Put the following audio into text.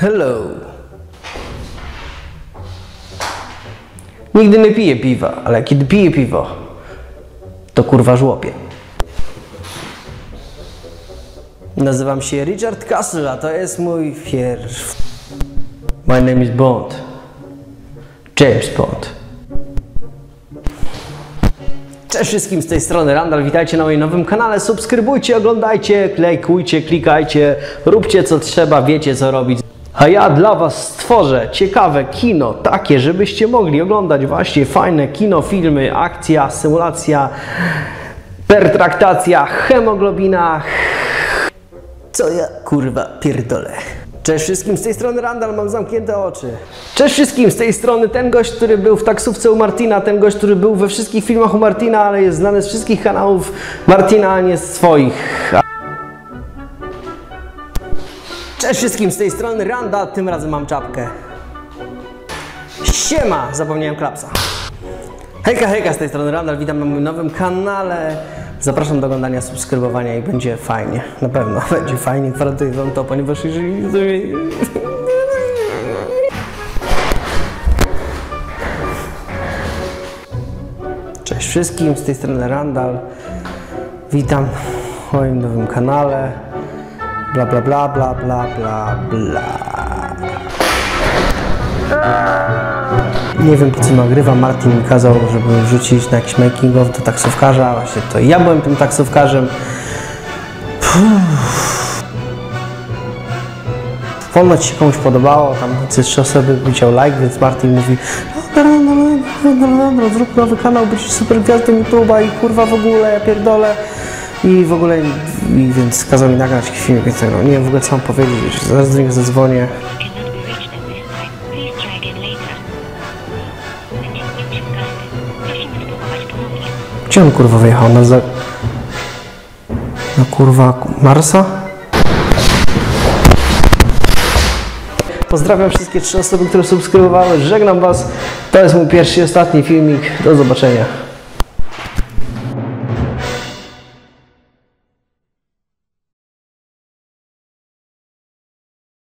Hello. Nigdy nie piję piwa, ale kiedy piję piwo, to kurwa żłopie. Nazywam się Richard Castle, a to jest mój pierwszy... My name is Bond. James Bond. Cześć wszystkim z tej strony Randall, witajcie na moim nowym kanale, subskrybujcie, oglądajcie, lajkujcie, klikajcie, róbcie co trzeba, wiecie co robić. A ja dla Was stworzę ciekawe kino, takie, żebyście mogli oglądać właśnie fajne kino, filmy, akcja, symulacja, pertraktacja, hemoglobina, co ja kurwa pierdolę. Cześć wszystkim, z tej strony Randall, mam zamknięte oczy. Cześć wszystkim, z tej strony ten gość, który był w taksówce u Martina, ten gość, który był we wszystkich filmach u Martina, ale jest znany z wszystkich kanałów Martina, a nie z swoich. Cześć wszystkim, z tej strony Randall, tym razem mam czapkę. Siema, zapomniałem klapsa. Hejka, hejka, z tej strony Randall, witam na moim nowym kanale. Zapraszam do oglądania, subskrybowania i będzie fajnie. Na pewno będzie fajnie, gwarantuję wam to, ponieważ jeżeli... Cześć wszystkim, z tej strony Randall. Witam w moim nowym kanale. Bla bla bla bla bla bla bla. Nie wiem po co nagrywam. Martin mi kazał, żeby wrzucić na jakiś making of do taksówkarza. Właśnie to ja byłem tym taksówkarzem. Ponoć się komuś podobało, tam trzy osoby widział like, więc Martin mówi dobra, dobra, dobra, dobra, zrób nowy kanał, być super gwiazdą YouTube'a i kurwa w ogóle, ja pierdolę. I w ogóle, i więc kazał mi nagrać film, no, nie wiem w ogóle co mam powiedzieć, zaraz do niego zadzwonię. Gdzie on kurwa wyjechał? Na, za... na kurwa Marsa? Pozdrawiam wszystkie trzy osoby, które subskrybowały. Żegnam Was. To jest mój pierwszy i ostatni filmik. Do zobaczenia.